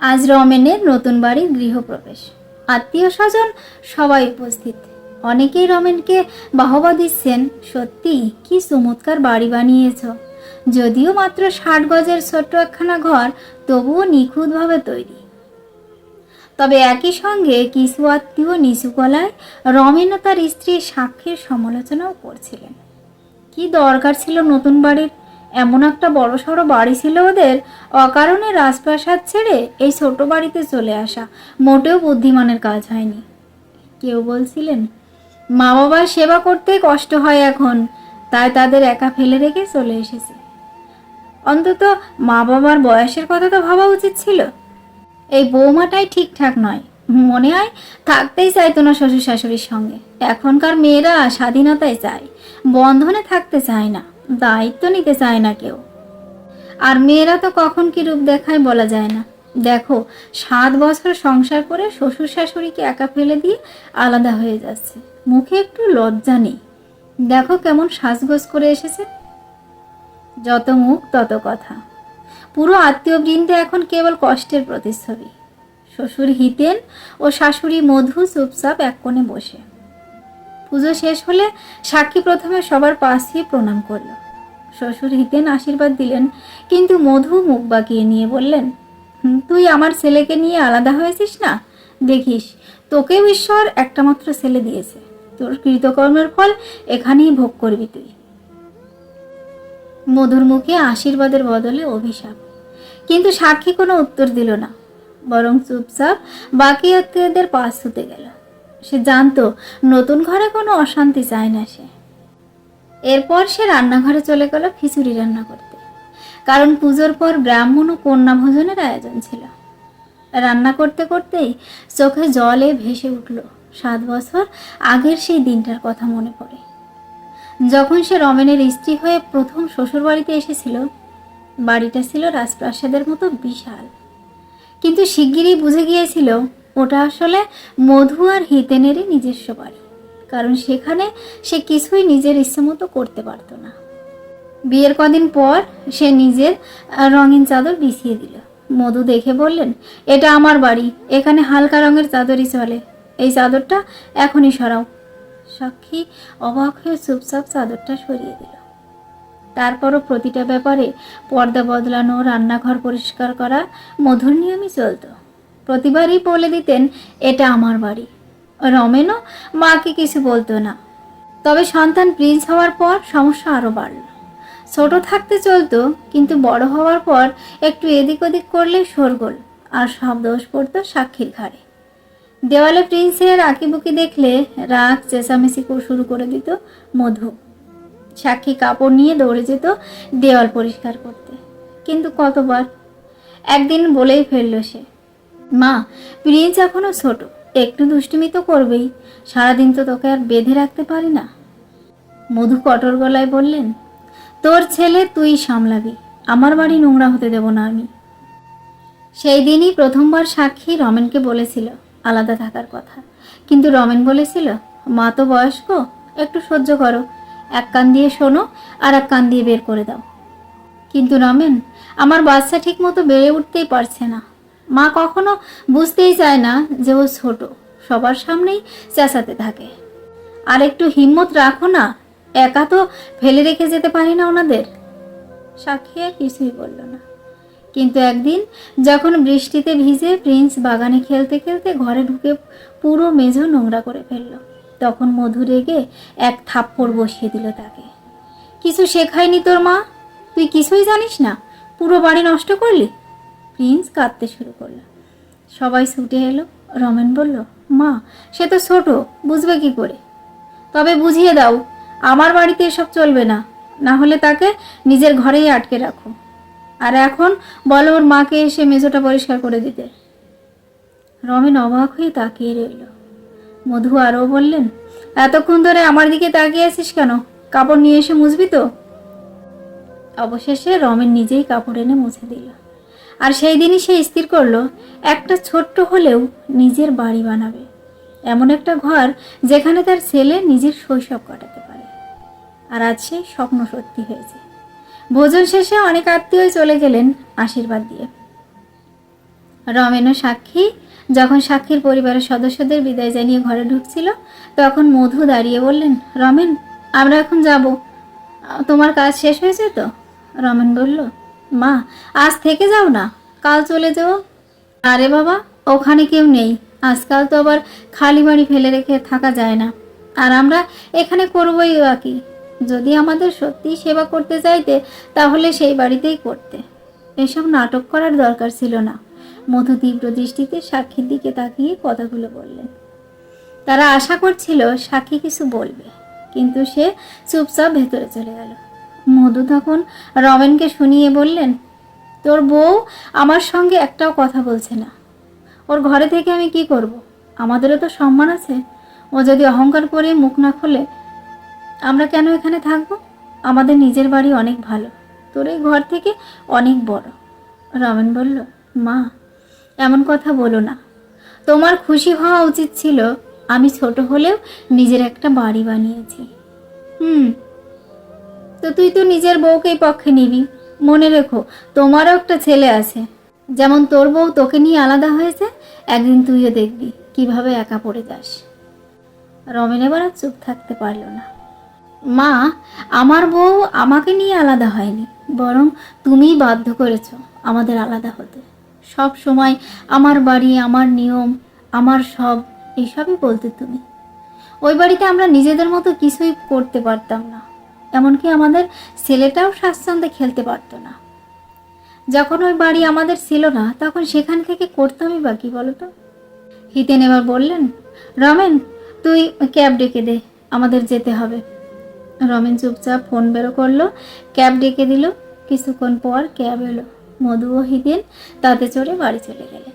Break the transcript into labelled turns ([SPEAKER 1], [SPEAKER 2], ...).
[SPEAKER 1] আজ রমেনের নতুন বাড়ির গৃহপ্রবেশ। আত্মীয় স্বজন সবাই উপস্থিত। অনেকেই রমেনকে বাহবা দিচ্ছেন, সত্যি, কি চমৎকার বাড়ি বানিয়েছ। যদিও মাত্র ষাট গজের ছোট্ট একখানা ঘর, তবুও নিখুঁতভাবে তৈরি। তবে একই সঙ্গে কিছু আত্মীয় নিচু গলায় রমেন ও তার স্ত্রীর সাক্ষীর সমালোচনাও করছিলেন। কি দরকার ছিল নতুন বাড়ির এমন একটা বড় সড়ো বাড়ি ছিল ওদের, অকারণে রাজপ্রাসাদ ছেড়ে এই ছোট বাড়িতে চলে আসা মোটেও বুদ্ধিমানের কাজ হয়নি। কেউ বলছিলেন মা বাবার সেবা করতেই কষ্ট হয় এখন, তাই তাদের একা ফেলে রেখে চলে এসেছে। অন্তত মা বাবার বয়সের কথা তো ভাবা উচিত ছিল। এই বৌমাটাই ঠিকঠাক নয়, মনে হয় থাকতেই চাইতো না শ্বশুর শাশুড়ির সঙ্গে। এখনকার মেয়েরা স্বাধীনতায় চায়, বন্ধনে থাকতে চায় না। দায়িত্ব নিতে চায় না কেউ। আর মেয়েরা তো কখন কি রূপ দেখায় বলা যায় না। দেখো, সাত বছর সংসার করে শ্বশুর শাশুড়িকে একা ফেলে দিয়ে আলাদা হয়ে যাচ্ছে। মুখে একটু লজ্জা নেই। দেখো কেমন সাজগোজ করে এসেছে। যত মুখ, তত কথা। পুরো আত্মীয় বৃন্দে এখন কেবল কষ্টের প্রতিচ্ছবি। শ্বশুর হিতেন ও শাশুড়ি মধু চুপচাপ এক কোণে বসে। পুজো শেষ হলে সাক্ষী প্রথমে সবার পাশ প্রণাম করল। শ্বশুর হিতেন আশীর্বাদ দিলেন, কিন্তু মধু মুখ বাঁকিয়ে নিয়ে বললেন তুই আমার ছেলেকে নিয়ে আলাদা হয়েছিস না? দেখিস, তোকেও ঈশ্বর একটা মাত্র ছেলে দিয়েছে। তোর কৃতকর্মের ফল এখানেই ভোগ করবি তুই। মধুর মুখে আশীর্বাদের বদলে অভিশাপ। কিন্তু সাক্ষী কোনো উত্তর দিল না, বরং চুপচাপ বাকি আত্মীয়দের পাশ ছুতে গেল। সে জানতো নতুন ঘরে কোনো অশান্তি চায় না সে। এরপর সে রান্নাঘরে চলে গেল খিচুড়ি রান্না করতে। কারণ পুজোর পর ব্রাহ্মণ ও কন্যা ভোজনের আয়োজন ছিল। রান্না করতে করতেই চোখে জলে ভেসে উঠল। সাত বছর আগের সেই দিনটার কথা মনে পড়ে। যখন সে রমেনের স্ত্রী হয়ে প্রথম শ্বশুরবাড়িতে এসেছিল, বাড়িটা ছিল রাজপ্রাসাদের মতো বিশাল। কিন্তু শিগগিরই বুঝে গিয়েছিল ওটা আসলে মধু আর হিতেনেরই নিজস্ব বাড়ি। কারণ সেখানে সে কিছুই নিজের ইচ্ছে মতো করতে পারতো না। বিয়ের কদিন পর সে নিজের রঙিন চাদর বিছিয়ে দিল। মধু দেখে বললেন, এটা আমার বাড়ি, এখানে হালকা রঙের চাদরই চলে। এই চাদরটা এখনই সরাও। সাক্ষী অবাক হয়ে চুপচাপ চাদরটা সরিয়ে দিল। তারপরও প্রতিটা ব্যাপারে পর্দা বদলানো, রান্নাঘর পরিষ্কার করা মধুর নিয়মই চলতো। প্রতিবারই বলে দিতেন, এটা আমার বাড়ি। রমেনও মাকে কিছু বলতো না। তবে সন্তান প্রিন্স হওয়ার পর সমস্যা আরও বাড়ল। ছোট থাকতে চলতো, কিন্তু বড় হওয়ার পর একটু এদিক ওদিক করলে শোরগোল আর সব দোষ পড়তো সাক্ষীর ঘাড়ে। দেওয়ালে প্রিন্সের আঁকিবুকি দেখলে রাগ, চেঁচামেচি শুরু করে দিত মধু। সাক্ষী কাপড় নিয়ে দৌড়ে যেত দেওয়াল পরিষ্কার করতে। কিন্তু কতবার? একদিন বলেই ফেলল সে। মা, প্রিন্স এখনও ছোট, একটু দুষ্টুমি তো করবেই। সারাদিন তো তোকে আর বেঁধে রাখতে পারি না। মধু কটর গলায় বললেন, তোর ছেলে তুই সামলাবি, আমার বাড়ি নোংরা হতে দেব না আমি। সেই দিনই প্রথমবার সাক্ষী রমেনকে বলেছিল আলাদা থাকার কথা। কিন্তু রমেন বলেছিল, মা তো বয়স্ক, একটু সহ্য করো, এক কান দিয়ে শোনো আর এক কান দিয়ে বের করে দাও। কিন্তু রমেন, আমার বাচ্চা ঠিক মতো বেড়ে উঠতেই পারছে না। মা কখনো বুঝতেই চায় না যে ও ছোট। সবার সামনেই চেঁচাতে থাকে। আর একটু হিম্মত রাখো না, একা তো ফেলে রেখে যেতে পারি না ওনাদের। সাক্ষী আর কিছুই বলল না। কিন্তু একদিন যখন বৃষ্টিতে ভিজে প্রিন্স বাগানে খেলতে খেলতে ঘরে ঢুকে পুরো মেঝো নোংরা করে ফেলল, তখন মধু রেগে এক থাপ্পড় বসিয়ে দিল তাকে। কিছু শেখায়নি তোর মা? তুই কিছুই জানিস না? পুরো বাড়ি নষ্ট করলি? প্রিন্স কাঁদতে শুরু করল। সবাই ছুটে এলো। রমেন বলল, মা, সে তো ছোট, বুঝবে কি করে? তবে বুঝিয়ে দাও, আমার বাড়িতে এসব চলবে না। না হলে তাকে নিজের ঘরেই আটকে রাখো। আর এখন বলো ওর মাকে এসে মেঝোটা পরিষ্কার করে দিতে। রমেন অবাক হয়ে তাকিয়ে রইল। মধু আরও বললেন, এতক্ষণ ধরে আমার দিকে তাকিয়ে আছিস কেন? কাপড় নিয়ে এসে মুছবি তো? অবশেষে রমেন নিজেই কাপড় এনে মুছে দিল। আর সেই দিনই সে স্থির করল, একটা ছোট্ট হলেও নিজের বাড়ি বানাবে। এমন একটা ঘর যেখানে তার ছেলে নিজের শৈশব কাটাতে পারে। আর আজ সেই স্বপ্ন সত্যি হয়েছে। ভোজন শেষে অনেক আত্মীয় চলে গেলেন আশীর্বাদ দিয়ে। রমেন ও সাক্ষী, যখন সাক্ষীর পরিবারের সদস্যদের বিদায় জানিয়ে ঘরে ঢুকছিল, তখন মধু দাঁড়িয়ে বললেন, রমেন, আমরা এখন যাব। তোমার কাজ শেষ হয়েছে তো? রমেন বলল মা, আজ থেকে যাও না, কাল চলে যাও। আরে বাবা, ওখানে কেউ নেই। আজকাল তো আবার খালি বাড়ি ফেলে রেখে থাকা যায় না। আর আমরা এখানে করবই বা কি? যদি আমাদের সত্যি সেবা করতে চাইতে তাহলে সেই বাড়িতেই করতে। এসব নাটক করার দরকার ছিল না। মধু তীব্র দৃষ্টিতে সাক্ষীর দিকে তাকিয়ে কথাগুলো বললেন। তারা আশা করছিল সাক্ষী কিছু বলবে, কিন্তু সে চুপচাপ ভেতরে চলে গেল। মধু তখন রমেনকে শুনিয়ে বললেন, তোর বউ আমার সঙ্গে একটাও কথা বলছে না। ওর ঘরে থেকে আমি কি করব। আমাদেরও তো সম্মান আছে। ও যদি অহংকার করে মুখ না খোলে, আমরা কেন এখানে থাকব? আমাদের নিজের বাড়ি অনেক ভালো, তোর এই ঘর থেকে অনেক বড়। রমেন বলল, মা, এমন কথা বলো না। তোমার খুশি হওয়া উচিত ছিল, আমি ছোট হলেও নিজের একটা বাড়ি বানিয়েছি। হুম তো তুই তো নিজের বউকেই পক্ষে নিবি। মনে রেখো, তোমারও একটা ছেলে আছে। যেমন তোর বউ তোকে নিয়ে আলাদা হয়েছে, একদিন তুইও দেখবি কীভাবে একা পড়ে যাস। রমেন এবার আর চুপ থাকতে পারল না। মা, আমার বউ আমাকে নিয়ে আলাদা হয়নি, বরং তুমিই বাধ্য করেছ আমাদের আলাদা হতে। সব সময় আমার বাড়ি, আমার নিয়ম, আমার সব এইসবই বলতে তুমি। ওই বাড়িতে আমরা নিজেদের মতো কিছুই করতে পারতাম না। এমনকি আমাদের ছেলেটাও স্বাচ্ছন্দ্যে খেলতে পারতো না। যখন ওই বাড়ি আমাদের ছিল না, তখন সেখান থেকে করতামই বা কি বলো তো হিতেন এবার বললেন, রমেন, তুই ক্যাব ডেকে দে, আমাদের যেতে হবে। রমেন চুপচাপ ফোন বেরো করল, ক্যাব ডেকে দিল। কিছুক্ষণ পর ক্যাব এলো। মধু ও হিতেন তাতে চড়ে বাড়ি চলে গেলেন।